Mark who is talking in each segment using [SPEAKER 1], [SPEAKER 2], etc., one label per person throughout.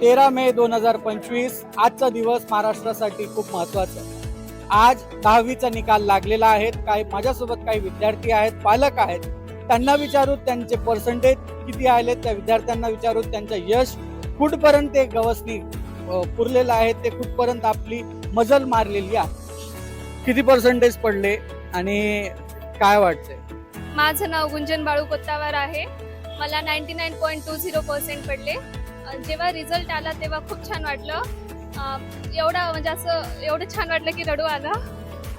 [SPEAKER 1] तेरा मे दोन हजार पंचवीस आजचा दिवस महाराष्ट्रासाठी खूप महत्त्वाचा आहे. आज दहावीचा निकाल लागलेला आहे. काही माझ्यासोबत काही विद्यार्थी आहेत पालक आहेत. त्यांना विचारू त्यांचे पर्सेंटेज किती आले त्या विद्यार्थ्यांना विचारू त्यांचं यश कुठपर्यंत ते गवसनी पुरलेलं आहे ते कुठपर्यंत आपली मजल मारलेली आहे. किती पर्सेंटेज पडले आणि काय वाटतंय?
[SPEAKER 2] माझं नाव गुंजन बाळू कोत्तावार आहे. मला ninety nine point two zero percent पडले. जेव्हा रिझल्ट आला तेव्हा खूप छान वाटलं. एवढा म्हणजे असं एवढं छान वाटलं की रडू आलं.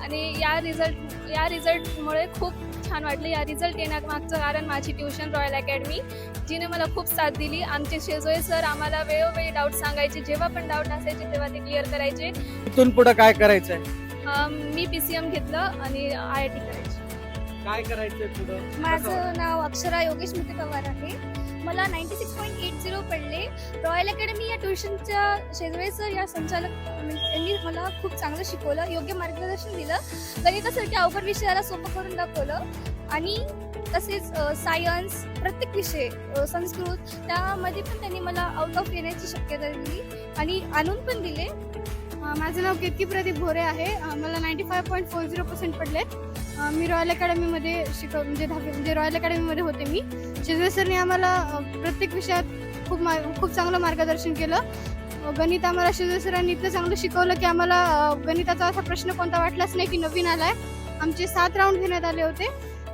[SPEAKER 2] आणि या रिझल्ट या रिझल्टमुळे खूप छान वाटलं. या रिझल्ट येण्यामागचं कारण माझी ट्युशन रॉयल अकॅडमी जिने मला खूप साथ दिली. आमचे शेजोळे सर आम्हाला वेळोवेळी डाऊट सांगायचे. जेव्हा पण डाऊट असायचे तेव्हा ते क्लिअर करायचे.
[SPEAKER 1] इथून पुढे काय करायचंय?
[SPEAKER 2] अं, मी पी सी एम घेतलं आणि आय आय टी करायची.
[SPEAKER 1] काय करायचंय पुढं?
[SPEAKER 3] माझं नाव अक्षरा योगेश मुते पवार आहे. मला ninety six point eight zero पडले. रॉयल अकॅडमी या ट्युशनच्या शेजवे सर या संचालक म्हणजे त्यांनी मला खूप चांगलं शिकवलं योग्य मार्गदर्शन दिलं. गणितासारख्या अवघड विषयाला सोपं करून दाखवलं. आणि तसेच सायन्स प्रत्येक विषय संस्कृत त्यामध्ये पण त्यांनी मला आउट ऑफ येण्याची शक्यता दिली. आणि आणून पण दिले. माझं नाव केतकी प्रदीप भोरे आहे. मला ninety five point four zero percent पडले मी रॉयल अकॅडमीमध्ये शिकव म्हणजे दहावी म्हणजे रॉयल अकॅडमीमध्ये होते मी. शिजवे सरने आम्हाला प्रत्येक विषयात खूप मा खूप चांगलं मार्गदर्शन केलं. गणित आम्हाला शिजवे सरांनी इतकं चांगलं शिकवलं की आम्हाला गणिताचा असा प्रश्न कोणता वाटलाच नाही की नवीन आलाय. आमचे सात राऊंड घेण्यात आले होते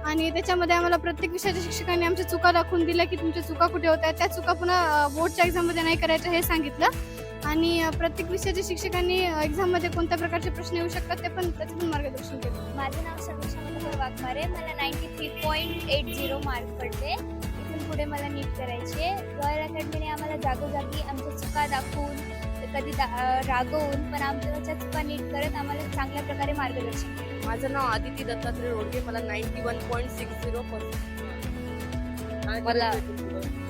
[SPEAKER 3] आणि त्याच्यामध्ये आम्हाला प्रत्येक विषयाच्या शिक्षकांनी आमच्या चुका दाखवून दिल्या की तुमच्या चुका कुठे होत्या. त्या चुका पुन्हा बोर्डच्या एक्झाममध्ये नाही करायच्या हे सांगितलं. आणि प्रत्येक विषयाच्या शिक्षकांनी एक्झाममध्ये कोणत्या प्रकारचे प्रश्न येऊ शकतात ते पण त्याचं पण मार्गदर्शन केलं.
[SPEAKER 4] माझं नाव मनोहर वाघमारे. मला ninety three point eight zero mark पडले. इथून पुढे मला नीट करायची. आहे रॉयल अकॅडमीने आम्हाला जागोजागी आमच्या चुका दाखवून कधी रागवून पण आमच्या चुका नीट करत आम्हाला चांगल्या प्रकारे मार्गदर्शन केलं.
[SPEAKER 5] माझं नाव आदिती दत्तात्रय रोडगे मला ninety one point six zero मला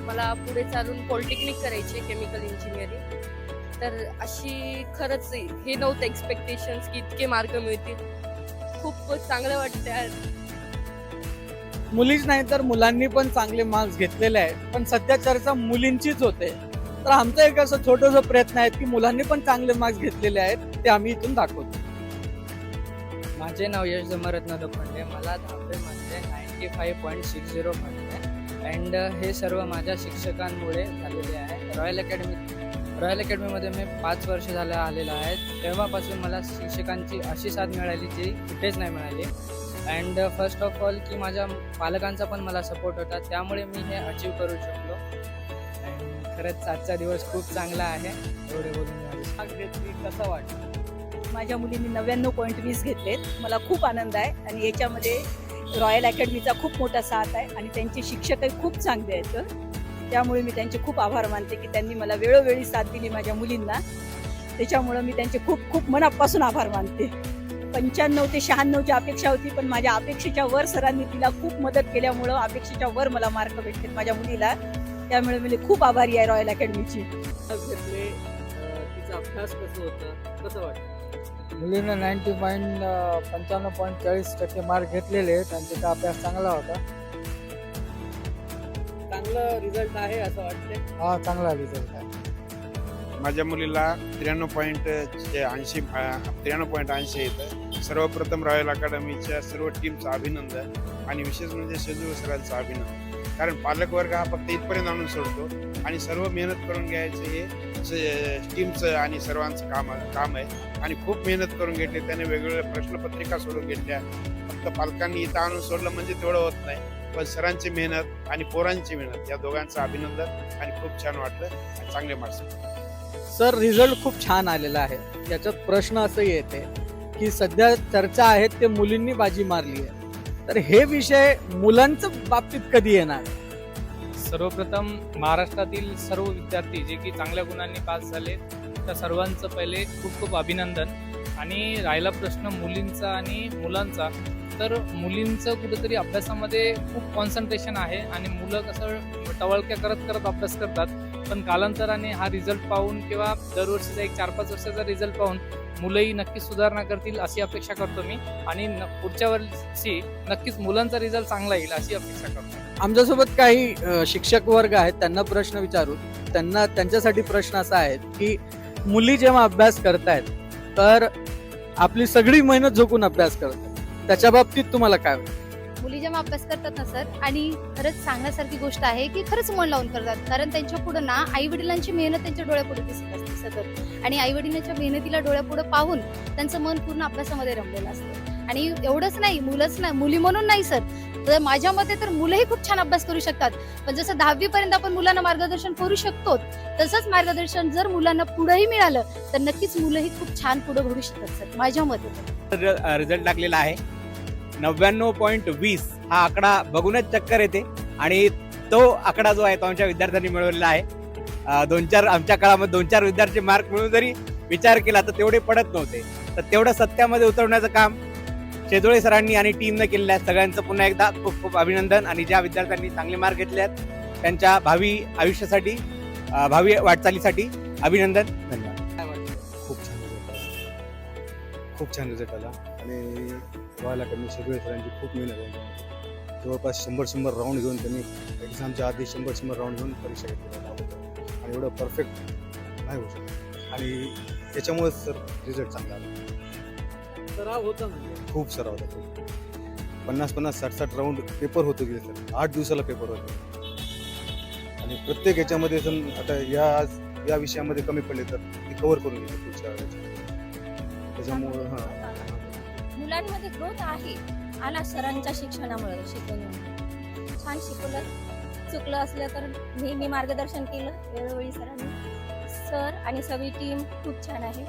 [SPEAKER 5] मला पुढे चालून पॉलिटेक्निक करायचे केमिकल इंजिनिअरिंग तर अशी खरंच हे नव्हतं एक्सपेक्टेशन्स की इतके मार्क मिळतील. खूप चांगलं वाटतं यार.
[SPEAKER 1] मुलीच नाही तर मुलांनी पण चांगले मार्क्स घेतलेले आहेत. पण सध्या चर्चा मुलींचीच होते. तर आमचा एक असं छोटस प्रयत्न आहे की मुलांनी पण चांगले मार्क्स घेतलेले आहेत ते आम्ही इथून दाखवतो.
[SPEAKER 6] माझे नाव यश जमरत्न लोखंडे मला दहावीमध्ये ninety five point six zero पडले. अँड हे सर्व माझ्या शिक्षकांमुळे झालेले आहे. रॉयल अकॅडमी रॉयल अकॅडमीमध्ये मी पाच वर्ष झालं आलेलं आहे. तेव्हापासून मला शिक्षकांची अशी साथ मिळाली जी कुठेच नाही मिळाली. अँड फर्स्ट ऑफ ऑल की माझ्या पालकांचा पण मला सपोर्ट होता. त्यामुळे मी हे अचीव करू शकलो. अँड खरंच आजचा दिवस खूप चांगला आहे. एवढे बोलून
[SPEAKER 1] घेतली. कसं वाटतं
[SPEAKER 7] माझ्या मुलींनी नव्याण्णव पॉईंट वीस घेतलेत. मला खूप आनंद आहे. आणि याच्यामध्ये रॉयल अकॅडमीचा खूप मोठा साथ आहे. आणि त्यांचे शिक्षकही खूप चांगले आहेत. त्यामुळे मी त्यांचे खूप आभार मानते की त्यांनी मला वेळोवेळी साथ दिली माझ्या मुलींना. त्याच्यामुळं मी त्यांचे खूप खूप मनापासून आभार मानते. पंच्याण्णव ते शहाण्णवची अपेक्षा होती पण माझ्या अपेक्षेच्या वर सरांनी तिला खूप मदत केल्यामुळं अपेक्षेच्या वर मला मार्क भेटले माझ्या मुलीला. त्यामुळे मी खूप आभारी आहे रॉयल अकॅडमीची
[SPEAKER 1] तिचा अभ्यास कसं होतं? कसं वाटतं
[SPEAKER 8] मुलीनं नाईन्टी पॉईंट पंच्याण्णव पॉईंट चाळीस टक्के मार्क घेतलेले आहेत आणि त्याचा अभ्यास चांगला होता.
[SPEAKER 1] चांगलं रिझल्ट आहे असं वाटतंय.
[SPEAKER 8] हा चांगला रिझल्ट आहे.
[SPEAKER 9] माझ्या मुलीला त्र्याण्णव पॉईंट ऐंशी त्र्याण्णव पॉईंट ऐंशी येतं. सर्वप्रथम रॉयल अकॅडमीच्या सर्व टीमचं अभिनंदन आणि विशेष म्हणजे शेजू सरांचं अभिनंदन. कारण पालक वर्ग हा फक्त इथपर्यंत आणून सोडतो आणि सर्व मेहनत करून घ्यायचं हे टीमचं आणि सर्वांचं काम काम आहे. आणि खूप मेहनत करून घेतली त्याने वेगवेगळ्या प्रश्नपत्रिका सोडून घेतल्या. फक्त पालकांनी इथं आणून सोडलं म्हणजे तेवढं होत नाही. पण सरांची मेहनत आणि पोरांची मेहनत या दोघांचं अभिनंदन आणि खूप छान वाटलं. आणि चांगले मार्क्स
[SPEAKER 1] सर रिझल्ट खूप छान आलेला आहे. याच्यात प्रश्न असं येते की सध्या चर्चा आहे ते मुलींनी बाजी मारली आहे. तर हे विषय मुलांच्या बाबतीत कधी येणार?
[SPEAKER 10] सर्वप्रथम महाराष्ट्रातील सर्व विद्यार्थी जे की चांगल्या गुणांनी पास झाले त्या सर्वांचं पहिले खूप खूप अभिनंदन. आणि राहिला प्रश्न मुलींचा आणि मुलांचा. तर मुलींचं कुठेतरी अभ्यासामध्ये खूप कॉन्सन्ट्रेशन आहे आणि मुलं कसं टवळक्या करत करत अभ्यास करतात. पण कालांतराने हा रिझल्ट पाहून किंवा दरवर्षीचा एक चार पाच वर्षाचा रिझल्ट पाहून मुलंही नक्कीच सुधारणा करतील अशी अपेक्षा करतो मी. आणि न- पुढच्या वर्षी नक्कीच मुलांचा रिझल्ट चांगला येईल अशी अपेक्षा करतो.
[SPEAKER 1] आमच्यासोबत काही शिक्षक वर्ग आहेत त्यांना प्रश्न विचारू. त्यांना त्यांच्यासाठी प्रश्न असा आहे की मुली जेव्हा अभ्यास करतायत तर आपली सगळी मेहनत झोकून अभ्यास करतात. त्याच्या बाबतीत तुम्हाला काय वाटतं?
[SPEAKER 11] मुली जेव्हा अभ्यास करतात ना सर? आणि खरंच सांगण्यासारखी गोष्ट आहे की खरंच मन लावून करतात. कारण त्यांच्या पुढे ना आई वडिलांची मेहनत त्यांच्या डोळ्यापुढे दिसत असते सतत आणि आई वडिलांच्या मेहनतीला डोळ्यापुढे पाहून त्यांचं मन पूर्ण अभ्यासामध्ये रमलेलं असतं. आणि एवढंच नाही मुलंच नाही मुली म्हणून नाही सर. तर माझ्या मते तर मुलंही खूप छान अभ्यास करू शकतात. पण जसं दहावी पर्यंत आपण मुलांना मार्गदर्शन करू शकतो तसंच मार्गदर्शन जर मुलांना पुढेही मिळालं तर नक्कीच मुलंही खूप छान पुढे घडू शकतात सर माझ्या मते.
[SPEAKER 12] रिझल्ट लागलेला आहे. नव्याण्णव पॉईंट वीस हा आकडा बघूनच चक्कर येते. आणि तो आकडा जो आहे तो आमच्या विद्यार्थ्यांनी मिळवलेला आहे. दोन चार आमच्या काळामध्ये दोन चार विद्यार्थी मार्क मिळून जरी विचार केला तर तेवढे पडत नव्हते. तर तेवढं सत्यामध्ये उतरवण्याचं काम शेजोळे सरांनी आणि टीमनं केलेलं आहे. सगळ्यांचं पुन्हा एकदा खूप खूप अभिनंदन. आणि ज्या विद्यार्थ्यांनी चांगले मार्क घेतले आहेत त्यांच्या भावी आयुष्यासाठी भावी वाटचालीसाठी अभिनंदन. धन्यवाद.
[SPEAKER 13] खूप छान. रिझल्ट आला खूप छान रिझल्ट आला. आणि रॉयल अकॅडमी सगळे सरांची खूप मेहनत आहे. जवळपास शंभर शंभर राऊंड घेऊन त्यांनी एक्झामच्या आधी शंभर शंभर राऊंड घेऊन परीक्षा अगोदर आणि एवढं परफेक्ट नाही होऊ शकत. आणि त्याच्यामुळेच सर रिझल्ट चांगला आला.
[SPEAKER 1] सराव होतं म्हणजे?
[SPEAKER 13] खूप सराव होता. खूप पन्नास पन्नास साठ साठ राऊंड पेपर होतो गेले सर. आठ दिवसाला पेपर होते. आणि प्रत्येक याच्यामध्ये सम आता या या विषयामध्ये कमी पडले तर ते कव्हर करून घेते पुढच्या वेळेस. त्याच्यामुळं हां.
[SPEAKER 3] मुलांमध्ये ग्रोथ आहे. आला सरांच्या शिक्षणामुळे शिकवण्यामुळे छान शिकवलं. चुकलं असलं तर नेहमी मार्गदर्शन केलं. वेळोवेळी सरांनी. सर आणि सगळी टीम खूप छान आहे.